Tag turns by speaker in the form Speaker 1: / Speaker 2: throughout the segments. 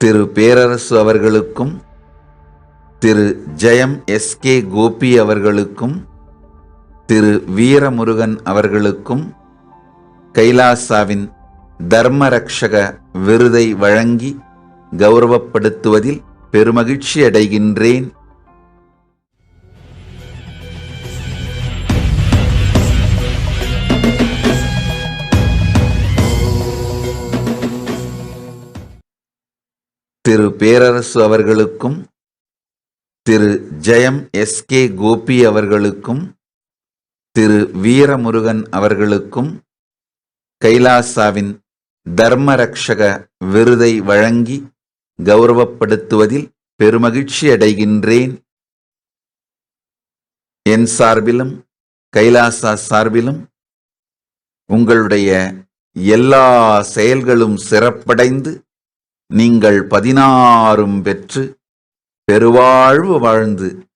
Speaker 1: திரு பேரரசு அவர்களுக்கும் திரு ஜெயம் எஸ்கே கோபி அவர்களுக்கும் திரு வீரமுருகன் அவர்களுக்கும் கைலாசாவின் தர்மரக்ஷக விருதை வழங்கி கௌரவப்படுத்துவதில் பெருமகிழ்ச்சி அடைகின்றேன் திரு பேரரசு அவர்களுக்கும் திரு ஜெயம் எஸ்கே கோபி அவர்களுக்கும் திரு வீரமுருகன் அவர்களுக்கும் கைலாசாவின் தர்மரக்ஷக விருதை வழங்கி கௌரவப்படுத்துவதில் பெருமகிழ்ச்சி அடைகின்றேன். என் சார்பிலும் கைலாசா சார்பிலும் உங்களுடைய எல்லா செயல்களும் சிறப்படைந்து நீங்கள் பதினாறும் பெற்று பெருவாழ்வு வாழ்ந்து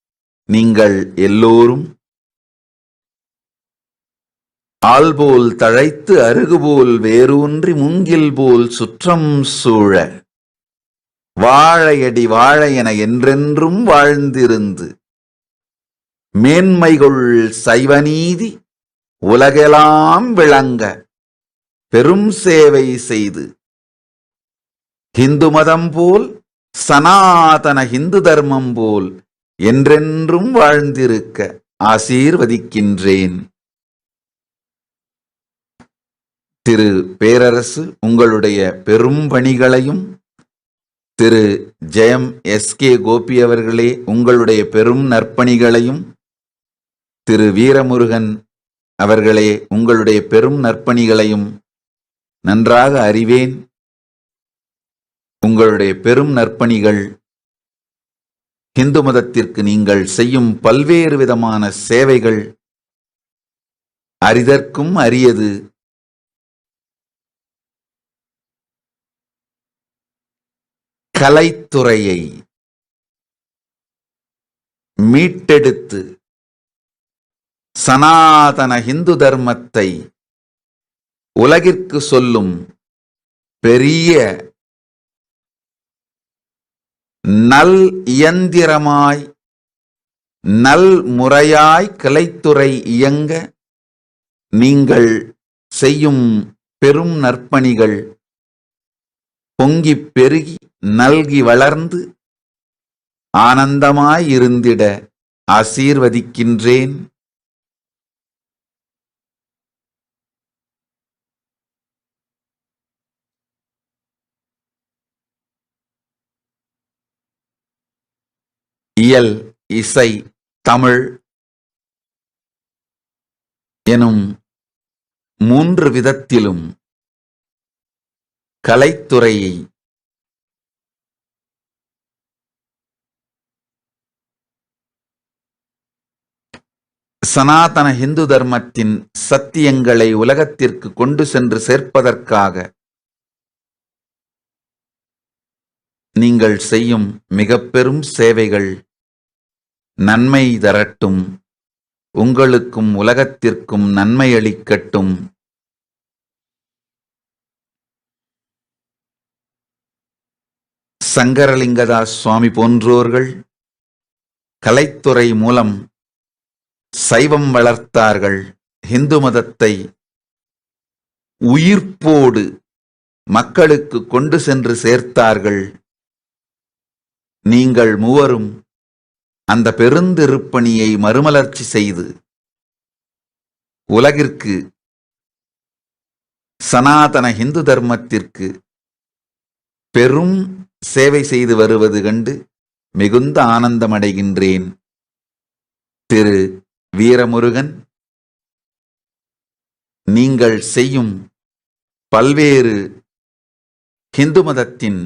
Speaker 1: நீங்கள் எல்லோரும் ஆள்போல் தழைத்து அருகுபோல் வேரூன்றி மூங்கில் போல் சுற்றம் சூழ. வாழையடி வாழ என என்றென்றும் வாழ்ந்திருந்து மேன்மைகொள் சைவநீதி உலகெல்லாம் விளங்க பெரும் சேவை செய்து ஹிந்து மதம் போல் சனாதன ஹிந்து தர்மம் போல் என்றென்றும் வாழ்ந்திருக்க ஆசீர்வதிக்கின்றேன். திரு பேரரசு உங்களுடைய பெரும் பணிகளையும் திரு ஜெயம் எஸ்கே கோபி அவர்களே உங்களுடைய பெரும் நற்பணிகளையும் திரு வீரமுருகன் அவர்களே உங்களுடைய பெரும் நற்பணிகளையும் நன்றாக அறிவேன். உங்களுடைய பெரும் நற்பணிகள். இந்து மதத்திற்கு நீங்கள் செய்யும் பல்வேறு விதமான சேவைகள். அரிதற்கும் அரியது. கலைத்துறையை. மீட்டெடுத்து. சனாதன இந்து தர்மத்தை. உலகிற்கு சொல்லும் பெரிய நல் இயந்திரமாய் நல் முறையாய் கிளைத்துறை இயங்க நீங்கள் செய்யும் பெரும் நற்பணிகள் பொங்கிப் பெருகி நல்கி வளர்ந்து ஆனந்தமாய் இருந்திட ஆசீர்வதிக்கின்றேன். இயல் இசை தமிழ் எனும் மூன்று விதத்திலும் கலைத்துறையை சனாதன இந்து தர்மத்தின் சத்தியங்களை உலகத்திற்கு கொண்டு சென்று சேர்ப்பதற்காக நீங்கள் செய்யும் மிக பெரும் சேவைகள் நன்மை தரட்டும் உங்களுக்கும் உலகத்திற்கும் நன்மை அளிக்கட்டும். சங்கரலிங்கதாஸ் சுவாமி போன்றோர்கள் கலைத்துறை மூலம் சைவம் வளர்த்தார்கள். இந்து மதத்தை உயிர்ப்போடு மக்களுக்கு கொண்டு சென்று சேர்த்தார்கள். நீங்கள் மூவரும் அந்த பெருந்திருப்பணியை மறுமலர்ச்சி செய்து உலகிற்கு சனாதன இந்து தர்மத்திற்கு பெரும் சேவை செய்து வருவது கண்டு மிகுந்த ஆனந்தமடைகின்றேன். திரு. வீரமுருகன் நீங்கள் செய்யும் பல்வேறு ஹிந்து மதத்தின்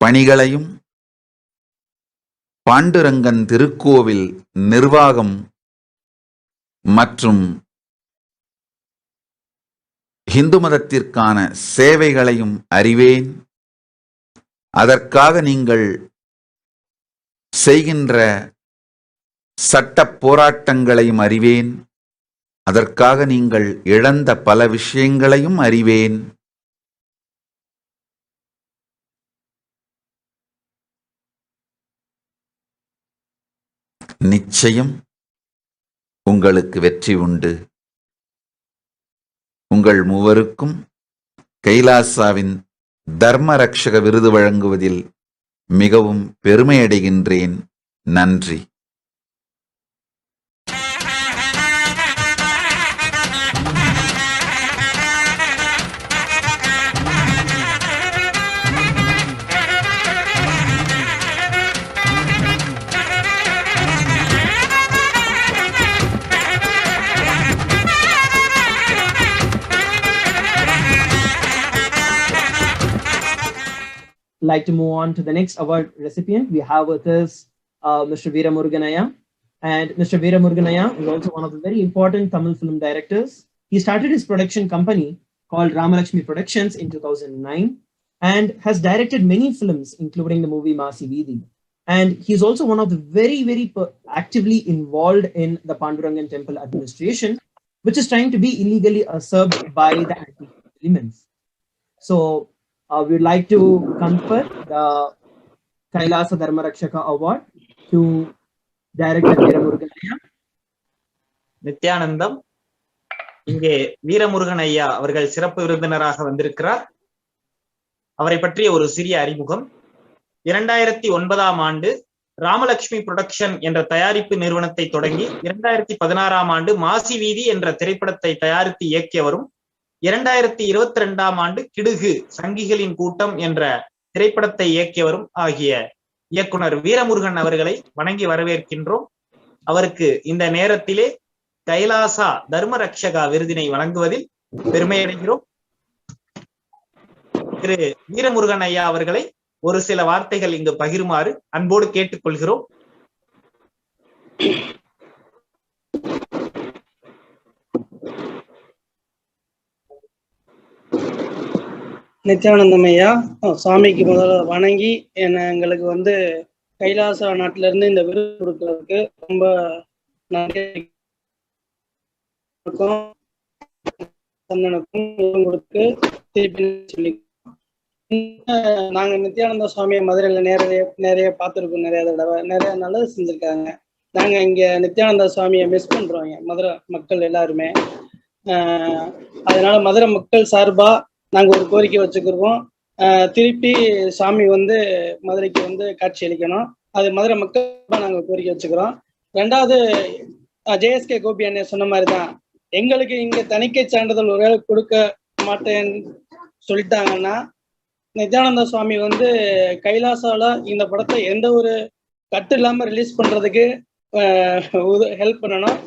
Speaker 1: பணிகளையும் பாண்டுரங்கன் திருக்கோவில் நிர்வாகம் மற்றும் இந்து மதத்திற்கான சேவைகளையும் அறிவேன். அதற்காக நீங்கள் செய்கின்ற சட்ட போராட்டங்களையும் அறிவேன். அதற்காக நீங்கள் இழந்த பல விஷயங்களையும் அறிவேன். நிச்சயம் உங்களுக்கு வெற்றி உண்டு. உங்கள் மூவருக்கும் கைலாசாவின் தர்ம ரக்ஷக விருது வழங்குவதில் மிகவும் பெருமையடைகின்றேன். நன்றி.
Speaker 2: Like to move on to the next award recipient. We have with us uh, Mr. Veera Muruganaya. And Mr. Veera Muruganaya is also one of the very important Tamil film directors. He started his production company called Ramalakshmi Productions in 2009 and has directed many films, including the movie Masi Veedi. And he's also one of the very, very actively involved in the Pandurangan Temple administration, which is trying to be illegally usurped by the anti elements. So uh, we'd like to confer the Kailasa Dharma Rakshaka Award to Director Veeramurganaya.
Speaker 3: Nithyanandam இங்கே வீரமுருகன் ஐயா அவர்கள் சிறப்பு விருந்தினராக வந்திருக்கிறார் அவரை பற்றிய ஒரு சிறிய அறிமுகம் இரண்டாயிரத்தி ஒன்பதாம் ஆண்டு ராமலட்சுமி புரொடக்ஷன் என்ற தயாரிப்பு நிறுவனத்தை தொடங்கி இரண்டாயிரத்தி பதினாறாம் ஆண்டு மாசி வீதி என்ற திரைப்படத்தை தயாரித்து இயக்கியவரும் இரண்டாயிரத்தி இருபத்தி ரெண்டாம் ஆண்டு கிடுகு சங்கிகளின் கூட்டம் என்ற திரைப்படத்தை இயக்கியவரும் ஆகிய இயக்குனர் வீரமுருகன் அவர்களை வணங்கி வரவேற்கின்றோம். அவருக்கு இந்த நேரத்திலே கைலாசா தர்ம ரக்ஷகா விருதினை வழங்குவதில் பெருமையடைகிறோம். திரு வீரமுருகன் ஐயா அவர்களை ஒரு சில வார்த்தைகள் இங்கு பகிருமாறு அன்போடு கேட்டுக்கொள்கிறோம்.
Speaker 4: நித்யானந்தம் ஐயா சாமிக்கு சுவாமிக்கு முதல்ல வணங்கி என்ன எங்களுக்கு வந்து கைலாச நாட்டில இருந்து இந்த விருது கொடுக்கறதுக்கு ரொம்ப நன்றி. கொடுத்து திருப்பி சொல்லி நாங்க நித்யானந்த சுவாமியை மதுரையில நிறைய நிறைய பார்த்துருக்கோம். நிறைய தடவை நிறைய நல்லது செஞ்சிருக்காங்க. நாங்க இங்க நித்யானந்த சுவாமியை மிஸ் பண்றோம் மதுரை மக்கள் எல்லாருமே. ஆஹ் அதனால மதுரை மக்கள் சார்பா நாங்க ஒரு கோரிக்கை வச்சுக்கிருவோம் ஆஹ் திருப்பி சாமி வந்து மதுரைக்கு வந்து காட்சி அளிக்கணும். அது மதுரை மக்கள் நாங்க கோரிக்கை வச்சுக்கிறோம் ரெண்டாவது ஜேஎஸ்கே கோபி அண்ணன் சொன்ன மாதிரி தான் எங்களுக்கு இங்க தணிக்கை சான்றிதழ் ஒரே கொடுக்க மாட்டேன்னு சொல்லிட்டாங்கன்னா நித்யானந்த சுவாமி வந்து கைலாசால இந்த படத்தை எந்த ஒரு கட்டு இல்லாம ரிலீஸ் பண்றதுக்கு ஹெல்ப் பண்ணணும்.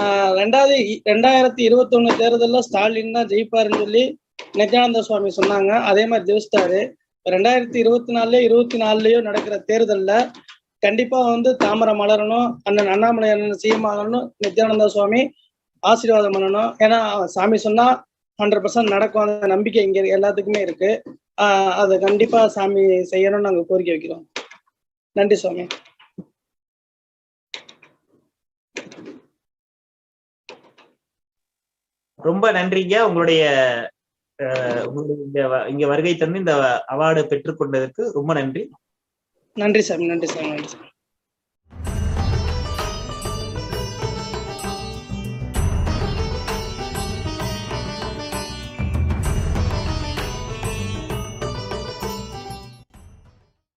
Speaker 4: ஆஹ் ரெண்டாவது ரெண்டாயிரத்தி இருபத்தி ஒண்ணு தேர்தலில் ஸ்டாலின் தான் ஜெயிப்பாருன்னு சொல்லி நித்யானந்த சுவாமி சொன்னாங்க. அதே மாதிரி ஜெயிச்சிட்டாரு. ரெண்டாயிரத்தி இருபத்தி நாலுலயோ இருபத்தி நாலுலயோ நடக்கிற தேர்தல்ல கண்டிப்பா வந்து தாமரை மலரணும் அண்ணன் அண்ணாமலை அண்ணன் சிஎம் ஆகணும் நித்யானந்த சுவாமி ஆசீர்வாதம் பண்ணணும். ஏன்னா சாமி சொன்னா ஹண்ட்ரட் பர்சன்ட் நடக்கும். அந்த நம்பிக்கை இங்க எல்லாத்துக்குமே இருக்கு. ஆஹ் அதை கண்டிப்பா சாமி செய்யணும்னு நாங்க கோரிக்கை வைக்கிறோம். நன்றி சுவாமி.
Speaker 3: ரொம்ப நன்றிங்க. உங்களுடைய உங்களுடைய இங்க இங்க வருகை தந்து இந்த அவார்டு பெற்றுக்கொண்டதற்கு ரொம்ப நன்றி.
Speaker 4: நன்றி சார் நன்றி சார் நன்றி சார்.